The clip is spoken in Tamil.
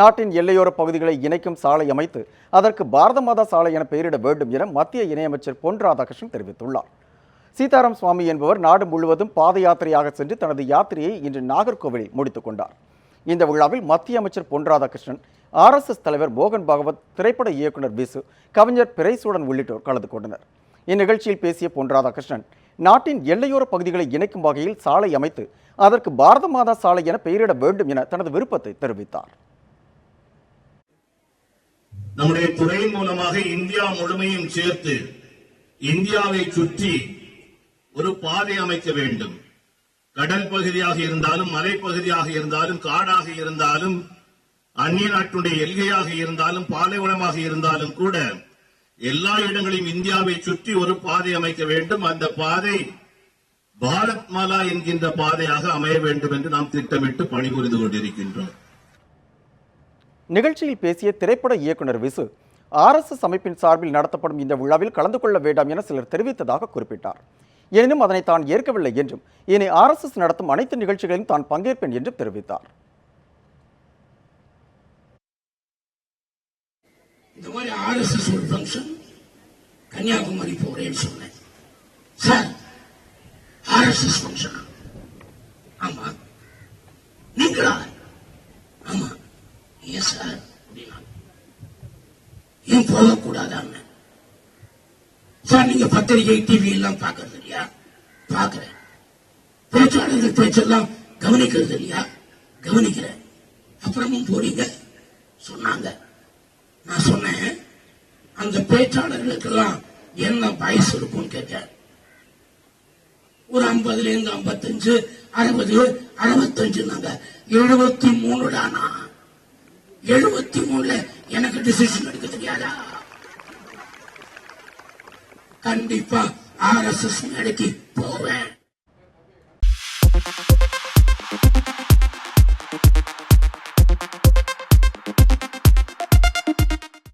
நாட்டின் எல்லையோர பகுதிகளை இணைக்கும் சாலை அமைத்து அதற்கு பாரத மாதா சாலை என பெயரிட வேண்டும் என மத்திய இணையமைச்சர் பொன் ராதாகிருஷ்ணன் தெரிவித்துள்ளார். சீதாராம் சுவாமி என்பவர் நாடு முழுவதும் பாத யாத்திரையாக சென்று தனது யாத்திரையை இன்று நாகர்கோவிலில் முடித்துக் கொண்டார். இந்த விழாவில் மத்திய அமைச்சர் பொன் ராதாகிருஷ்ணன் ஆர்எஸ்எஸ் தலைவர் மோகன் பாகவத் திரைப்பட இயக்குனர் விசு கவிஞர் பிரைசூடன் உள்ளிட்டோர் கலந்து கொண்டனர். இந்நிகழ்ச்சியில் பேசிய பொன் ராதாகிருஷ்ணன் நாட்டின் எல்லையோர பகுதிகளை இணைக்கும் வகையில் சாலை அமைத்து அதற்கு பாரத மாதா சாலை என பெயரிட வேண்டும் என தனது விருப்பத்தை தெரிவித்தார். நம்முடைய துறையின் மூலமாக இந்தியா முழுமையும் சேர்த்து இந்தியாவை சுற்றி ஒரு பாதை அமைக்க வேண்டும். கடல் பகுதியாக இருந்தாலும் மலைப்பகுதியாக இருந்தாலும் காடாக இருந்தாலும் அந்நிய நாட்டுடைய எல்கையாக இருந்தாலும் பாலைவனமாக இருந்தாலும் கூட எல்லா இடங்களிலும் இந்தியாவை சுற்றி ஒரு பாதை அமைக்க வேண்டும். அந்த பாதை பாரத் மாலா என்கின்ற பாதையாக அமைய வேண்டும் என்று நாம் திட்டமிட்டு பணிபுரிந்து கொண்டிருக்கின்றோம். நிகழ்ச்சியில் பேசிய திரைப்பட இயக்குனர் விசு ஆர்எஸ்எஸ் அமைப்பின் சார்பில் நடத்தப்படும் இந்த விழாவில் கலந்து கொள்ள வேண்டாம் என சிலர் தெரிவித்ததாக குறிப்பிட்டார். எனினும் அதனை தான் ஏற்கவில்லை என்றும் இனி ஆர்எஸ்எஸ் நடத்தும் அனைத்து நிகழ்ச்சிகளிலும் தான் பங்கேற்பேன் என்றும் தெரிவித்தார். இந்த மாதிரி ஆர்எஸ்எஸ் ஒரு ஃபங்க்ஷன் கன்னியாகுமரி போறேன்னு சொன்னேன். சார் ஆர்எஸ்எஸ் ஃபங்க்ஷன் சார் ஏன் போகக்கூடாதாங்க சார் நீங்க பத்திரிகை டிவி எல்லாம் பாக்குறது இல்லையா? பாக்குறேன் பேச்சாளர்கள் பேச்செல்லாம் கவனிக்கிறது இல்லையா? கவனிக்கிறேன். அப்புறமும் போறீங்க சொன்னாங்க. நான் சொன்னேன் அந்த பேச்சாளர்களுக்கெல்லாம் என்ன வயசு இருக்கும்னு கேட்டேன். ஒரு ஐம்பதுல இருந்து ஐம்பத்தஞ்சு அறுபது அறுபத்தஞ்சு நாங்க எழுபத்தி மூணுடானா? எழுபத்தி மூணுல எனக்கு டிசிஷன் எடுக்க தெரியாதா கண்டிப்பா ஆர் எஸ் எஸ் மேடைக்கு போவேன்.